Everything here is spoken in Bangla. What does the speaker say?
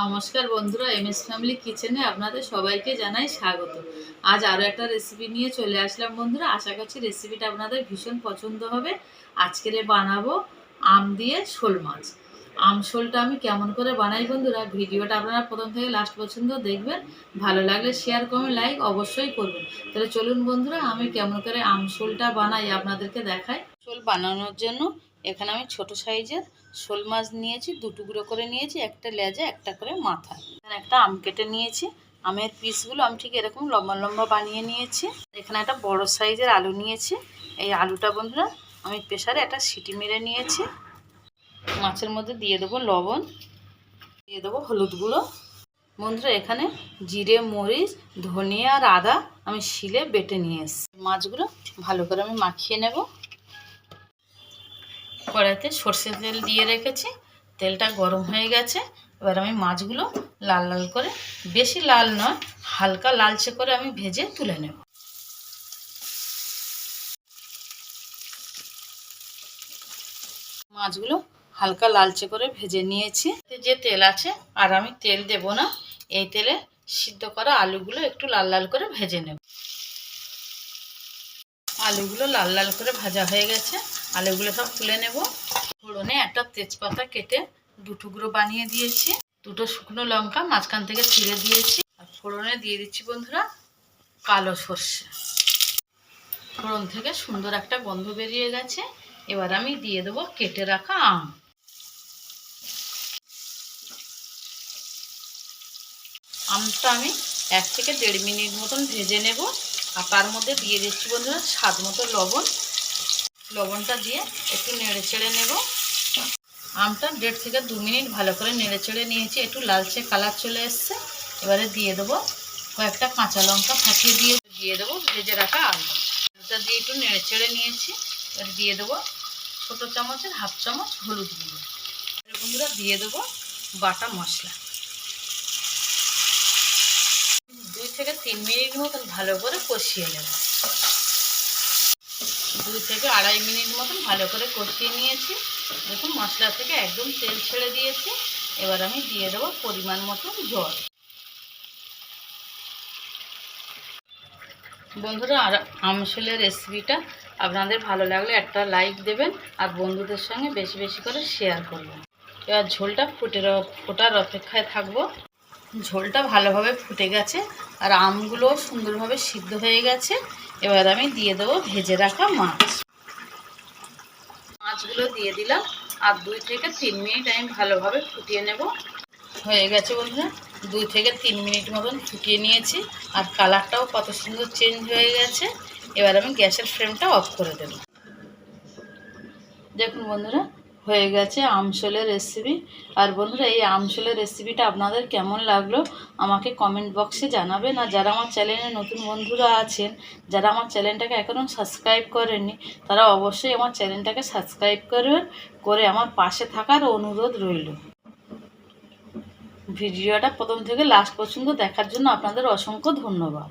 নমস্কার বন্ধুরা এম এস ফ্যামিলি কিচেনে আপনাদের সবাইকে জানাই স্বাগত। আজ আরও একটা রেসিপি নিয়ে চলে আসলাম বন্ধুরা। আশা করছি রেসিপিটা আপনাদের ভীষণ পছন্দ হবে। আজকের বানাবো আম দিয়ে শোল মাছ। আম শোলটা আমি কেমন করে বানাই বন্ধুরা, ভিডিওটা আপনারা প্রথম থেকে লাস্ট পর্যন্ত দেখবেন। ভালো লাগলে শেয়ার কমেন্ট লাইক অবশ্যই করবেন। তাহলে চলুন বন্ধুরা, আমি কেমন করে আম শোলটা বানাই আপনাদেরকে দেখাই। শোল বানানোর জন্য এখানে আমি ছোট সাইজের শোল মাছ নিয়েছি, দু টুকরো করে নিয়েছি, একটা লেজে, একটা করে মাথা এখানে একটা আম কেটে নিয়েছি, আমের পিসগুলো আমি ঠিক এরকম লম্বা লম্বা বানিয়ে নিয়েছি। এখানে একটা বড় সাইজের আলু নিয়েছি, এই আলুটা বন্ধুরা আমি প্রেশারে একটা সিটি মেরে নিয়েছি। মাছের মধ্যে দিয়ে দেবো লবণ, দিয়ে দেবো হলুদ গুঁড়ো। বন্ধুরা এখানে জিরে, মরিচ, ধনিয়া আর আদা আমি শিলে বেটে নিয়ে এসেছি। মাছগুলো ভালো করে আমি মাখিয়ে নেব। কড়াইতে সর্ষের তেল দিয়ে রেখেছি। তেলটা গরম হয়ে গেছে। এবার আমি মাছগুলো লাল লাল করে, বেশি লাল নয়, হালকা লালচে করে আমি ভেজে তুলে নেব। মাছগুলো হালকা লালচে করে ভেজে নিয়েছি। যে তেল আছে, আর আমি তেল দেব না, এই তেলে সিদ্ধ করা আলুগুলো একটু লাল লাল করে ভেজে নেব। আলুগুলো লাল লাল করে ভাজা হয়ে গেছে। আলুগুলো সব তুলে নেব। ফোড়নে একটা তেজপাতা কেটে দু টুকরো বানিয়ে দিয়েছি। দুটো শুকনো লঙ্কা মাঝখান থেকে ছিঁড়ে দিয়েছি। আর ফোড়নে দিয়ে দিচ্ছি বন্ধুরা, কালো সর্ষে। ফোড়ন থেকে সুন্দর একটা গন্ধ বেরিয়ে গেছে। এবার আমি দিয়ে দেবো কেটে রাখা আম। আমটা আমি এক থেকে দেড় মিনিট মতন ভেজে নেব। আর তার মধ্যে দিয়ে দিচ্ছি বন্ধুরা, স্বাদ মতো লবণ। লবণটা দিয়ে একটু নেড়ে চেড়ে নেব। আমটা দেড় থেকে দু মিনিট ভালো করে নেড়ে চেড়ে নিয়েছি, একটু লালচে কালার চলে এসছে। এবারে দিয়ে দেবো কয়েকটা কাঁচা লঙ্কা ফাটিয়ে দিয়ে দিয়ে দেবো ভেজে রাখা আলু। আলুটা দিয়ে একটু নেড়ে চেড়ে নিয়েছি। এবার দিয়ে দেবো ছোটো চামচের হাফ চামচ হলুদ গুঁড়ো। বন্ধুরা দিয়ে দেবো বাটা মশলা। দুই থেকে তিন মিনিট মতন ভালো করে কষিয়ে নেব। দুই থেকে আড়াই মিনিট মতন ভালো করে কষিয়ে নিয়েছি। দেখুন, মশলা থেকে একদম তেল ছেড়ে দিয়েছি। এবার আমি দিয়ে দেবো পরিমাণ মতন জল। বন্ধুরা, আর আমসলের রেসিপিটা আপনাদের ভালো লাগলে একটা লাইক দেবেন আর বন্ধুদের সঙ্গে বেশি বেশি করে শেয়ার করবেন। এবার ঝোলটা ফুটে ফোটার অপেক্ষায় থাকব। ঝোলটা ভালোভাবে ফুটে গেছে আর আমগুলো সুন্দরভাবে সিদ্ধ হয়ে গেছে। এবার আমি দিয়ে দেবো ভেজে রাখা মাছ। মাছগুলো দিয়ে দিলাম আর দুই থেকে তিন মিনিট আমি ভালোভাবে ফুটিয়ে নেব। হয়ে গেছে বন্ধুরা, দুই থেকে তিন মিনিট মতন ফুটিয়ে নিয়েছি আর কালারটাও কত সুন্দর চেঞ্জ হয়ে গেছে। এবার আমি গ্যাসের ফ্লেমটা অফ করে দেব। দেখুন বন্ধুরা হয়ে গেছে আমসলের রেসিপি আর বন্ধুরা, এই আমসলের রেসিপিটা আপনাদের কেমন লাগল আমাকে কমেন্ট বক্সে জানাবেন। আর যারা আমার চ্যানেলে নতুন বন্ধুরা আছেন, যারা আমার চ্যানেলটাকে এখনও সাবস্ক্রাইব করেননি, তারা অবশ্যই আমার চ্যানেলটাকে সাবস্ক্রাইব করবেন, করে আমার পাশে থাকার অনুরোধ রইল। ভিডিওটা প্রথম থেকে লাস্ট পর্যন্ত দেখার জন্য আপনাদের অসংখ্য ধন্যবাদ।